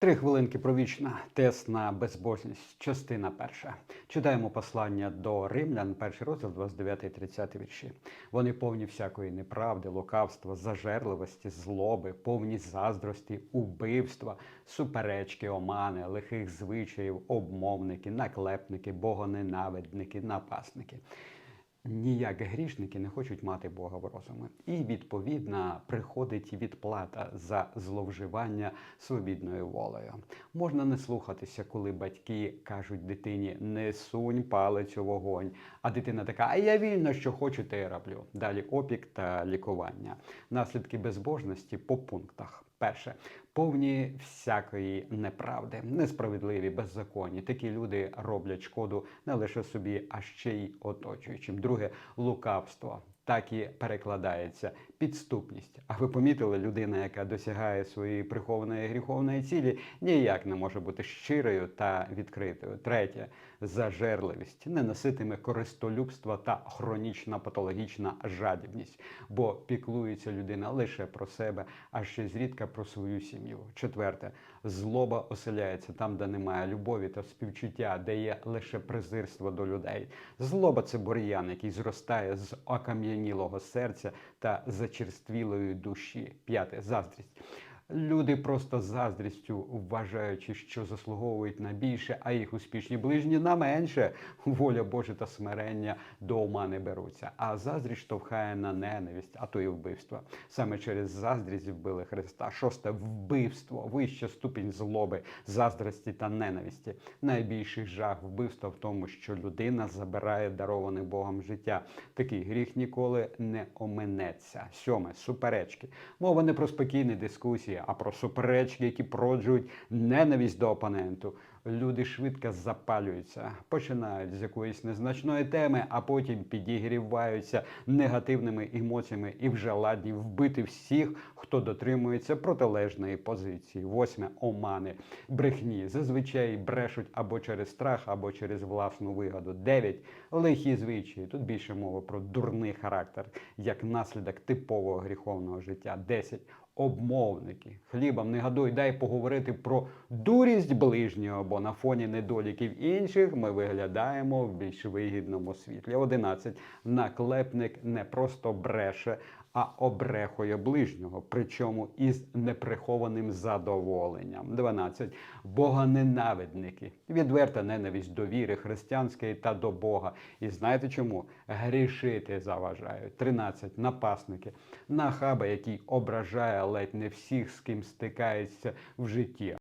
Три хвилинки про вічна. Тест на безбожність. Частина перша. Читаємо послання до римлян, перший розділ, 29-30 вірші. Вони повні всякої неправди, лукавства, зажерливості, злоби, повні заздрості, убивства, суперечки, омани, лихих звичаїв, обмовники, наклепники, богоненавидники, напасники. Ніяк грішники не хочуть мати Бога в розумі. І відповідно приходить відплата за зловживання свобідною волею. Можна не слухатися, коли батьки кажуть дитині не сунь палець у вогонь. А дитина така, а я вільно, що хочу, те роблю. Далі опік та лікування. Наслідки безбожності по пунктах. Перше, повні всякої неправди, несправедливі, беззаконні. Такі люди роблять шкоду не лише собі, а ще й оточуючим. Друге лукавство. Так і перекладається підступність. А ви помітили, людина, яка досягає своєї прихованої гріховної цілі, ніяк не може бути щирою та відкритою. Третє зажерливість, ненаситиме користолюбства та хронічна патологічна жадібність, бо піклується людина лише про себе, а ще зрідка про свою сім'ю. Четверте злоба оселяється там, де немає любові та співчуття, де є лише презирство до людей. Злоба це бур'ян, який зростає з окам'янілого серця та зачерствілої душі. П'яте заздрість. Люди просто заздрістю, вважаючи, що заслуговують на більше, а їх успішні ближні на менше. Воля Божа та смирення до ума не беруться. А заздрість штовхає на ненависть, а то й вбивство. Саме через заздрість вбили Христа. Шосте вбивство, вища ступінь злоби, заздрості та ненависті. Найбільший жах вбивства в тому, що людина забирає дароване Богом життя. Такий гріх ніколи не оминеться. Сьоме суперечки. Мова не про спокійні дискусії, а про суперечки, які породжують ненависть до опоненту. Люди швидко запалюються, починають з якоїсь незначної теми, а потім підігріваються негативними емоціями і вже ладні вбити всіх, хто дотримується протилежної позиції. Восьме омани, брехні. Зазвичай брешуть або через страх, або через власну вигоду. Дев'ять лихі звичаї. Тут більше мова про дурний характер, як наслідок типового гріховного життя. Десять обмовники. Хлібом не гадуй, дай поговорити про дурість ближнього, на фоні недоліків інших ми виглядаємо в більш вигідному світлі. 11. Наклепник не просто бреше, а обрехує ближнього, причому із неприхованим задоволенням. 12. Богоненавидники. Відверта ненависть до віри християнської та до Бога. І знаєте чому? Грішити заважають. 13. Напасники. Нахаба, який ображає ледь не всіх, з ким стикається в житті.